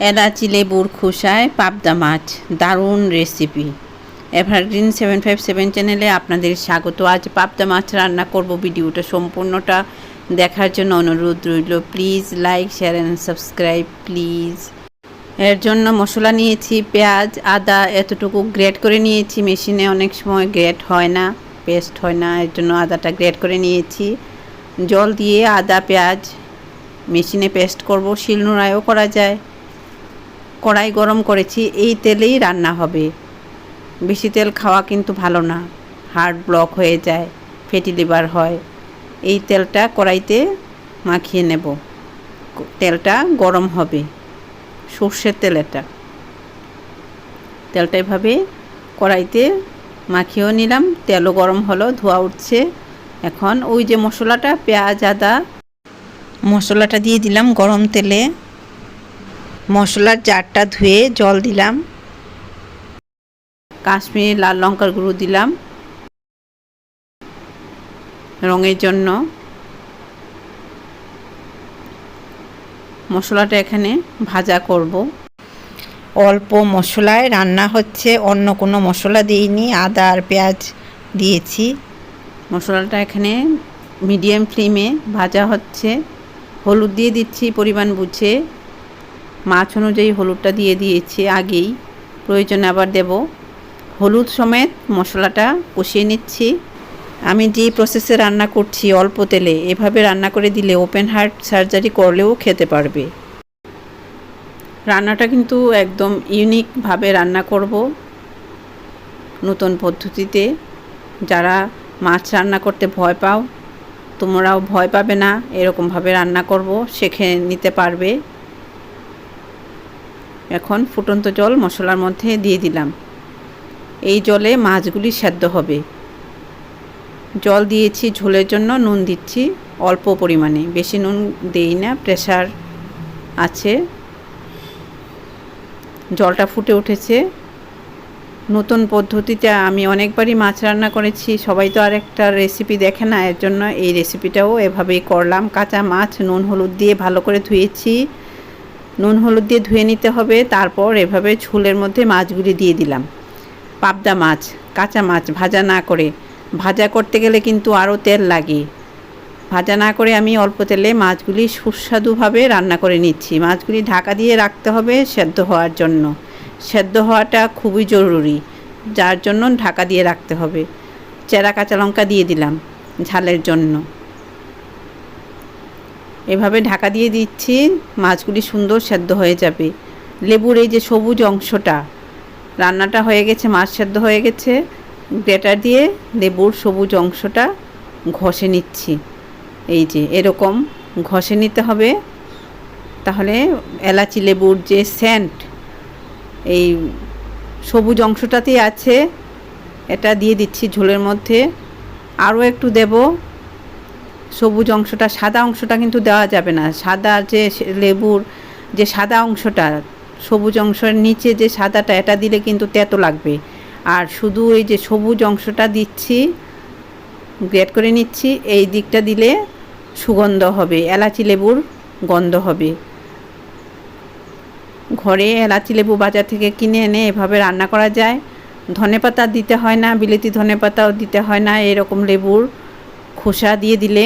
এলাচি, লেবুর খোসায় পাবদা মাছ। দারুণ recipe evergreen seven five seven চ্যানেলে আপনাদের স্বাগত। আজ পাবদা মাছ রান্না করব। ভিডিওটা সম্পূর্ণটা দেখার জন্য অনুরোধ রইল। Please like share and subscribe please এর জন্য মশলা নিয়েছি, পেঁয়াজ, আদা এতটুকু গ্রেট করে নিয়েছি। মেশিনে অনেক সময় গ্রেট হয় না পেস্ট হয় না। এর জন্য আদাটা গ্রেট করে নিয়েছি। জল দিয়ে আদা, পেঁয়াজ মেশিনে পেস্ট করব। শিলনোড়ায়ও করা যায়। কড়াই গরম করেছি, এই তেলেই রান্না হবে। বেশি তেল খাওয়া কিন্তু ভালো না, হার্ট ব্লক হয়ে যায়, ফ্যাটি লিভার হয়। এই তেলটা কড়াইতে মাখিয়ে নেব। তেলটা গরম হবে, সর্ষের তেল এটা। তেলটা এভাবে কড়াইতে মাখিয়েও নিলাম, তেলও গরম হলো, ধোয়া উঠছে। এখন ওই যে মশলাটা, পেঁয়াজ, আদা মশলাটা দিয়ে দিলাম গরম তেলে। মশলার জারটা ধুয়ে জল দিলাম। কাশ্মীরি লাল লঙ্কার গুঁড়ো দিলাম। রঙের জন্য। মশলাটা এখানে ভাজা করব। অল্প মশলায় রান্না হচ্ছে, অন্য কোনো মশলা দিইনি, আদা আর পেঁয়াজ দিয়েছি। মশলাটা এখানে মিডিয়াম ফ্লেমে ভাজা হচ্ছে। হলুদ দিয়ে দিচ্ছি পরিমাণ বুঝে। মাছ অনুযায়ী হলুদটা দিয়ে দিয়েছি আগেই। প্রয়োজনে আবার দেব। হলুদ সমেত মশলাটা কষিয়ে নিচ্ছি। আমি যে প্রসেসে রান্না করছি অল্প তেলে, এভাবে রান্না করে দিলে ওপেন হার্ট সার্জারি করলেও খেতে পারবে। রান্নাটা কিন্তু একদম ইউনিকভাবে রান্না করব নতুন পদ্ধতিতে। যারা মাছ রান্না করতে ভয় পাও, তোমরাও ভয় পাবে না এরকমভাবে রান্না করব, শেখে নিতে পারবে। এখন ফুটন্ত জল মশলার মধ্যে দিয়ে দিলাম। এই জলে মাছগুলি সেদ্ধ হবে। জল দিয়েছি ঝোলের জন্য নুন দিচ্ছি, অল্প পরিমাণে। বেশি নুন দেই না প্রেশার আছে। জলটা ফুটে উঠেছে। নতুন পদ্ধতিতে আমি অনেকবারই মাছ রান্না করেছি। সবাই তো আর একটা রেসিপি দেখে না, এর জন্য এই রেসিপিটাও এভাবেই করলাম। কাঁচা মাছ, নুন, হলুদ দিয়ে ভালো করে ধুয়েছি। নুন হলুদ দিয়ে ধুয়ে নিতে হবে, তারপর এভাবে ঝোলের মধ্যে মাছগুলি দিয়ে দিলাম। পাবদা মাছ, কাঁচা মাছ ভাজা না করে। ভাজা করতে গেলে কিন্তু আরও তেল লাগে। ভাজা না করে আমি অল্প তেলে মাছগুলি সুস্বাদুভাবে রান্না করে নিচ্ছি। মাছগুলি ঢাকা দিয়ে রাখতে হবে সেদ্ধ হওয়ার জন্য। সেদ্ধ হওয়াটা খুবই জরুরি, যার জন্য ঢাকা দিয়ে রাখতে হবে। চেরা কাঁচা লঙ্কা দিয়ে দিলাম ঝালের জন্য। এভাবে ঢাকা দিয়ে দিচ্ছি, মাছগুলি সুন্দর সেদ্ধ হয়ে যাবে। লেবুর এই যে সবুজ অংশটা, রান্নাটা হয়ে গেছে, মাছ সেদ্ধ হয়ে গেছে। গ্রেটার দিয়ে লেবুর সবুজ অংশটা ঘষে নিচ্ছি। এই যে এরকম ঘষে নিতে হবে। তাহলে এলাচি লেবুর যে সেন্ট এই সবুজ অংশটাতেই আছে। এটা দিয়ে দিচ্ছি ঝোলের মধ্যে। আরও একটু দেব। সবুজ অংশটা, সাদা অংশটা কিন্তু দেওয়া যাবে না। সাদা যে লেবুর যে সাদা অংশটা, সবুজ অংশের নিচে যে সাদাটা, এটা দিলে কিন্তু তেতো লাগবে। আর শুধু এই যে সবুজ অংশটা দিচ্ছি, গ্রেট করে নিচ্ছি, এই দিকটা দিলে সুগন্ধ হবে, এলাচি লেবুর গন্ধ হবে। ঘরে এলাচি লেবু বাজার থেকে কিনে এনে এভাবে রান্না করা যায়। ধনে পাতা দিতে হয় না, বিলেতি ধনে পাতাও দিতে হয় না, এরকম লেবুর খোসা দিয়ে দিলে,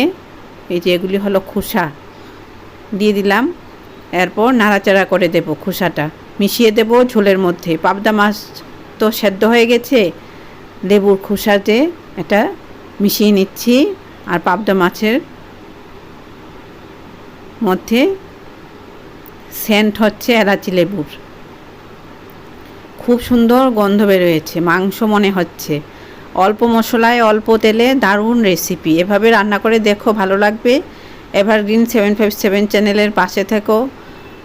এই যে এগুলি হলো খোসা, দিয়ে দিলাম। এরপর নাড়াচাড়া করে দেব খোসাটা। মিশিয়ে দেব ঝোলের মধ্যে। পাবদা মাছ তো সেদ্ধ হয়ে গেছে। লেবুর খোসাতে এটা মিশিয়ে নিচ্ছি আর পাবদা মাছের মধ্যে সেন্ট হচ্ছে এলাচি লেবুর। খুব সুন্দর গন্ধ বেরোয়েছে মাংস মনে হচ্ছে। অল্প মশলায় অল্প তেলে দারুণ রেসিপি এভাবে রান্না করে দেখো, ভালো লাগবে। এভারগ্রিন সেভেন ফাইভ সেভেন চ্যানেলের পাশে থেকো।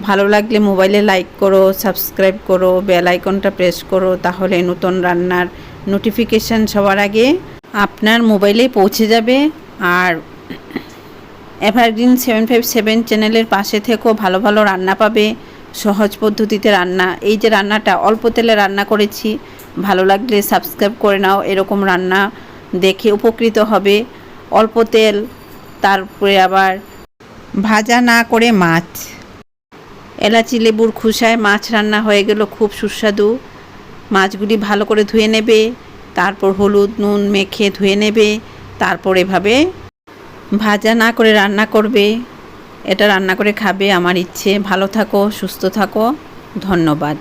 ভালো লাগলে মোবাইলে লাইক করো সাবস্ক্রাইব করো বেল আইকনটা প্রেস করো, তাহলে নতুন রান্নার নোটিফিকেশান সবার আগে আপনার মোবাইলে পৌঁছে যাবে। আর এভারগ্রিন সেভেন ফাইভ সেভেন চ্যানেলের পাশে থেকেও ভালো ভালো রান্না পাবে, সহজ পদ্ধতিতে রান্না। এই যে রান্নাটা, অল্প তেলে রান্না করেছি ভালো লাগলে সাবস্ক্রাইব করে নাও। এরকম রান্না দেখে উপকৃত হবে। অল্প তেল, তারপরে আবার ভাজা না করে মাছ। এলাচি, লেবুর খুসায় মাছ রান্না হয়ে গেল, খুব সুস্বাদু। মাছগুলি ভালো করে ধুয়ে নেবে, তারপর হলুদ, নুন মেখে ধুয়ে নেবে, তারপর এভাবে ভাজা না করে রান্না করবে। এটা রান্না করে খাবে। আমার ইচ্ছে। ভালো থাকো, সুস্থ থাকো। ধন্যবাদ।